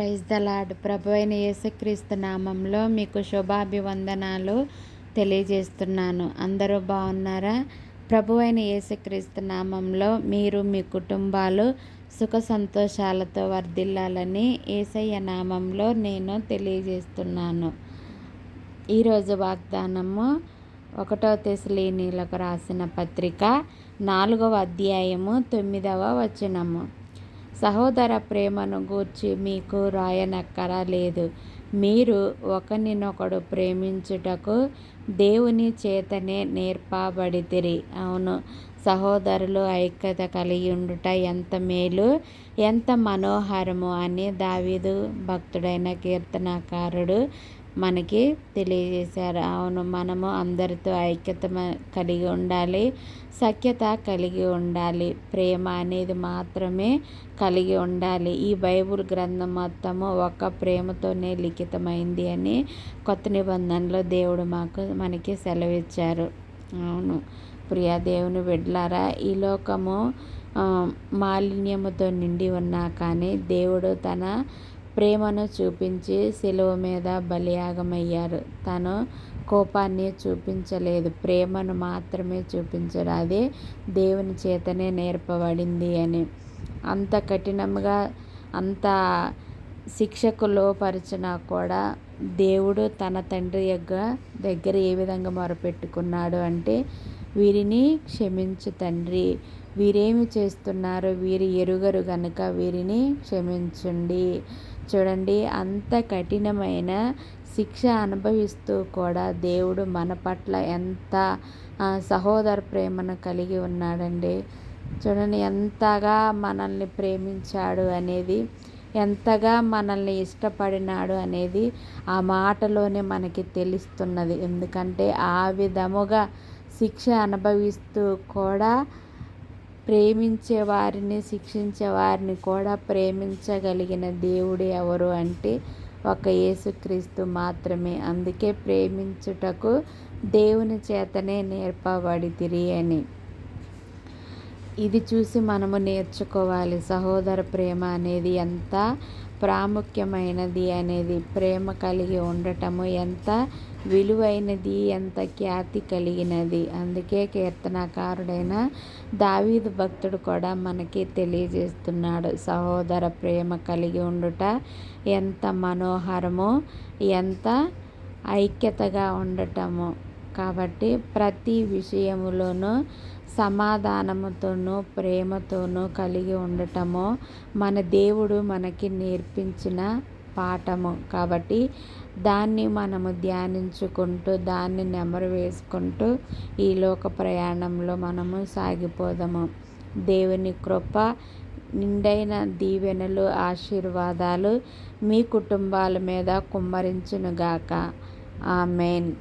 Praise the lord ప్రభు అయిన యేసుక్రీస్తు నామంలో మీకు శుభాభివందనాలు తెలియజేస్తున్నాను. అందరూ బాగున్నారా? ప్రభు అయిన యేసుక్రీస్తు నామంలో మీరు మీ కుటుంబాలు సుఖ సంతోషాలతో వర్ధిల్లాలని ఏసయ్య నామంలో నేను తెలియజేస్తున్నాను. ఈరోజు వాగ్దానము ఒకటో తెసలీనీలకు రాసిన పత్రిక నాలుగవ అధ్యాయము తొమ్మిదవ వచనము. సహోదర ప్రేమను గూర్చి మీకు రాయనక్కర లేదు. మీరు ఒకరినొకడు ప్రేమించుటకు దేవుని చేతనే నేర్పబడితిరి. అవును సహోదరులు ఐక్యత కలిగి ఉండుట ఎంత మేలు ఎంత మనోహరము అని దావీదు భక్తుడైన కీర్తనకారుడు మనకి తెలియజేశారు. అవును మనము అందరితో ఐక్యత కలిగి ఉండాలి సఖ్యత కలిగి ఉండాలి ప్రేమ అనేది మాత్రమే కలిగి ఉండాలి. ఈ బైబుల్ గ్రంథం మొత్తము ఒక ప్రేమతోనే లిఖితమైంది అని కొత్త నిబంధనలో దేవుడు మాకు మనకి సెలవిచ్చారు. అవును ప్రియా దేవుని బిడ్లారా ఈ లోకము మాలిన్యముతో నిండి ఉన్నా కానీ దేవుడు తన ప్రేమను చూపించి సెలవు మీద బలియాగమయ్యారు. తను కోపాన్ని చూపించలేదు. ప్రేమను మాత్రమే చూపించారు. అదే దేవుని చేతనే నేర్పబడింది అని. అంత కఠినంగా అంత శిక్షకు లోపరిచినా కూడా దేవుడు తన తండ్రి యొక్క దగ్గర ఏ విధంగా మొరపెట్టుకున్నాడు అంటే వీరిని క్షమించు తండ్రి. వీరేమి చేస్తున్నారో వీరి ఎరుగరు గనుక వీరిని క్షమించండి. చూడండి అంత కఠినమైన శిక్ష అనుభవిస్తూ కూడా దేవుడు మన పట్ల ఎంత సహోదర ప్రేమను కలిగి ఉన్నాడండి. చూడండి ఎంతగా మనల్ని ప్రేమించాడు అనేది ఎంతగా మనల్ని ఇష్టపడినాడు అనేది ఆ మాటలోనే మనకి తెలుస్తున్నది. ఎందుకంటే ఆ విధముగా శిక్ష అనుభవిస్తూ కూడా ప్రేమించే వారిని శిక్షించే వారిని కూడా ప్రేమించగలిగిన దేవుడు ఎవరు అంటే ఒక యేసుక్రీస్తు మాత్రమే. అందుకే ప్రేమించుటకు దేవుని చేతనే నేర్పబడితిరి అని. ఇది చూసి మనము నేర్చుకోవాలి. సహోదర ప్రేమ అనేది ఎంత ప్రాముఖ్యమైనది అనేది ప్రేమ కలిగి ఉండటము ఎంత విలువైనది ఎంత ఖ్యాతి కలిగినది. అందుకే కీర్తనకారుడైన దావీదు భక్తుడు కూడా మనకి తెలియజేస్తున్నాడు. సహోదర ప్రేమ కలిగి ఉండుట ఎంత మనోహరమో ఎంత ఐక్యతగా ఉండటము. కాబట్టి ప్రతి విషయములోనూ సమాధానముతోనూ ప్రేమతోనూ కలిగి ఉండటము మన దేవుడు మనకి నేర్పించిన పాఠము. కాబట్టి దాన్ని మనము ధ్యానించుకుంటూ దాన్ని నెమరు వేసుకుంటూ ఈ లోక ప్రయాణంలో మనము సాగిపోదాము. దేవుని కృప నిండైన దీవెనలు ఆశీర్వాదాలు మీ కుటుంబాల మీద కుమ్మరించునుగాక. ఆమెన్.